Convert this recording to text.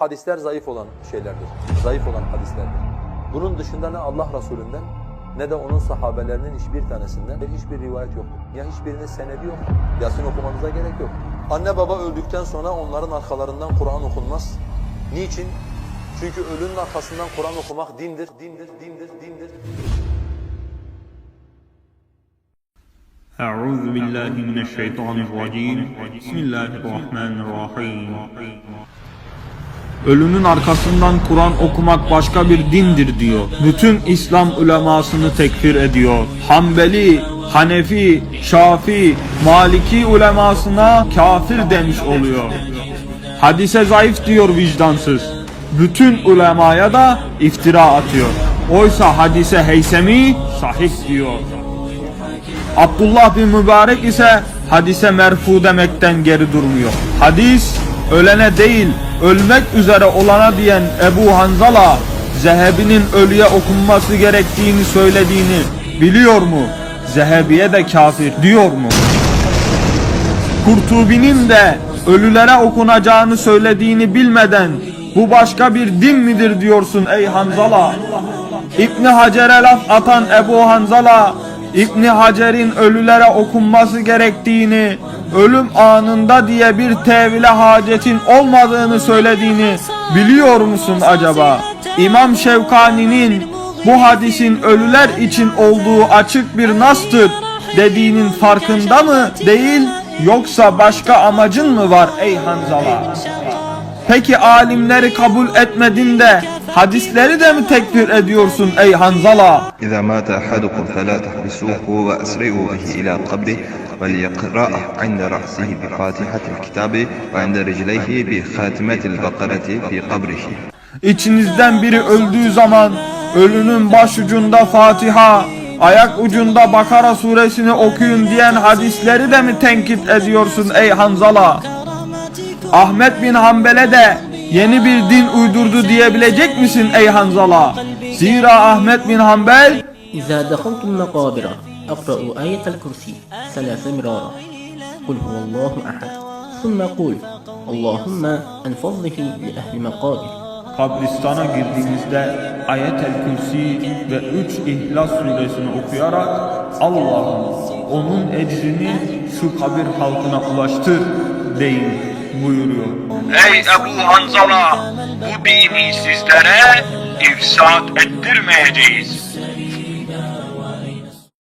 Hadisler zayıf olan şeylerdir. Zayıf olan hadislerdir. Bunun dışında ne Allah Resulü'nden ne de onun sahabelerinin hiçbir tanesinden hiçbir rivayet yoktur. Ya hiçbirinin senedi yok. Yasin okumanıza gerek yok. Anne baba öldükten sonra onların arkalarından Kur'an okunmaz. Niçin? Çünkü ölünün arkasından Kur'an okumak dindir, dindir, dindir, dindir. أعوذ بالله من الشيطان الرجيم بسم الله الرحمن الرحيم Ölünün arkasından Kur'an okumak başka bir dindir diyor. Bütün İslam ulemasını tekfir ediyor. Hanbeli, Hanefi, Şafi, Maliki ulemasına kafir demiş oluyor. Hadise zayıf diyor vicdansız. Bütün ulemaya da iftira atıyor. Oysa hadise heysemi sahih diyor. Abdullah bin Mübarek ise hadise merfu demekten geri durmuyor. Hadis ölene değil ölmek üzere olana diyen Ebu Hanzala Zehebi'nin ölüye okunması gerektiğini söylediğini biliyor mu? Zehebi'ye de kafir diyor mu? Kurtubi'nin de ölülere okunacağını söylediğini bilmeden bu başka bir din midir diyorsun ey Hanzala? İbni Hacer'e laf atan Ebu Hanzala İbni Hacer'in ölülere okunması gerektiğini ölüm anında diye bir tevile hacetin olmadığını söylediğini biliyor musun acaba? İmam Şevkani'nin bu hadisin ölüler için olduğu açık bir nastır dediğinin farkında mı değil yoksa başka amacın mı var ey Hanzala? Peki alimleri kabul etmedin de hadisleri de mi tekfir ediyorsun ey Hanzala? İza mâte ahadukum felâ tahbisuhu ve esri'u bihi ilâ kabri ve liyakra'ah inde ra'sihi bi fatihatil kitabi ve inde ricleyhi bi khatimetil bakareti fi kabrihi. İçinizden biri öldüğü zaman ölünün baş ucunda Fatiha, ayak ucunda Bakara suresini okuyun diyen hadisleri de mi tenkit ediyorsun ey Hanzala? Ahmet bin Hanbel'e de yeni bir din uydurdu diyebilecek misin ey Hanzala? Zira Ahmet bin Hanbel إذا دخلتم مقابر اقرأوا آية الكرسي ثلاث مرارا قل هو الله أحد ثم قل اللهم انفضه لأهل مقابر kabristana girdiğinizde Ayet-el Kürsi ve 3 İhlas suresini okuyarak Allah'ım onun ecrini şu kabir halkına ulaştır deyin buyuruyor. Ey Ebu Hanzala bu dini sizlere ifsad ettirmeyeceğiz.